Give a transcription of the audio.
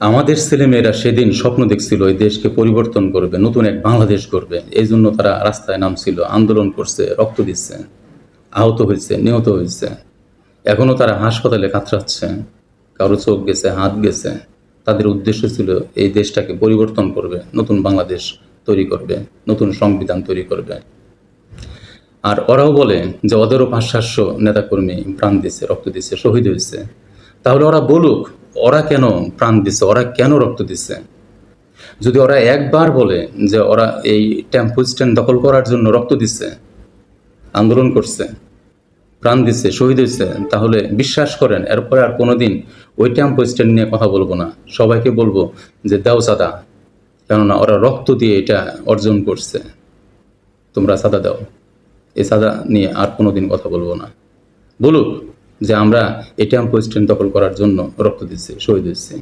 আমাদের ছেলেমেয়েরা সেদিন স্বপ্ন দেখছিল এই দেশকে পরিবর্তন করবে, নতুন এক বাংলাদেশ করবে এই জন্য তারা রাস্তায় নামছিল, আন্দোলন করছে, রক্ত দিচ্ছে, আহত হয়েছে, নিহত হয়েছে। এখনও তারা হাসপাতালে কাতরাচ্ছে, কারও চোখ গেছে, হাত গেছে। তাদের উদ্দেশ্য ছিল এই দেশটাকে পরিবর্তন করবে, নতুন বাংলাদেশ তৈরি করবে, নতুন সংবিধান তৈরি করবে। আর ওরাও বলে যে ওদেরও পাঁচ সাতশো নেতাকর্মী প্রাণ দিছে, রক্ত দিছে, শহীদ হয়েছে। তাহলে ওরা বলুক ওরা কেন প্রাণ দিছে? ওরা কেন রক্ত দিছে? যদি ওরা একবার বলে যে ওরা এই টেম্পো স্ট্যান্ড দখল করার জন্য রক্ত দিছে, আন্দোলন করছে, প্রাণ দিছে, শহীদ হয়েছে, তাহলে বিশ্বাস করেন, এরপরে আর কোনোদিন ওই টেম্পো স্ট্যান্ড নিয়ে কথা বলব না। সবাইকে বলব যে দাও সাদা, কেননা ওরা রক্ত দিয়ে এটা অর্জন করছে। তোমরা সাদা দাও। এই সাদা নিয়ে আর কোনোদিন কথা বলব না। বলুক। যে আমরা এই টেম্পো দখল করার জন্য রক্ত দিচ্ছি শহীদ হয়েছি।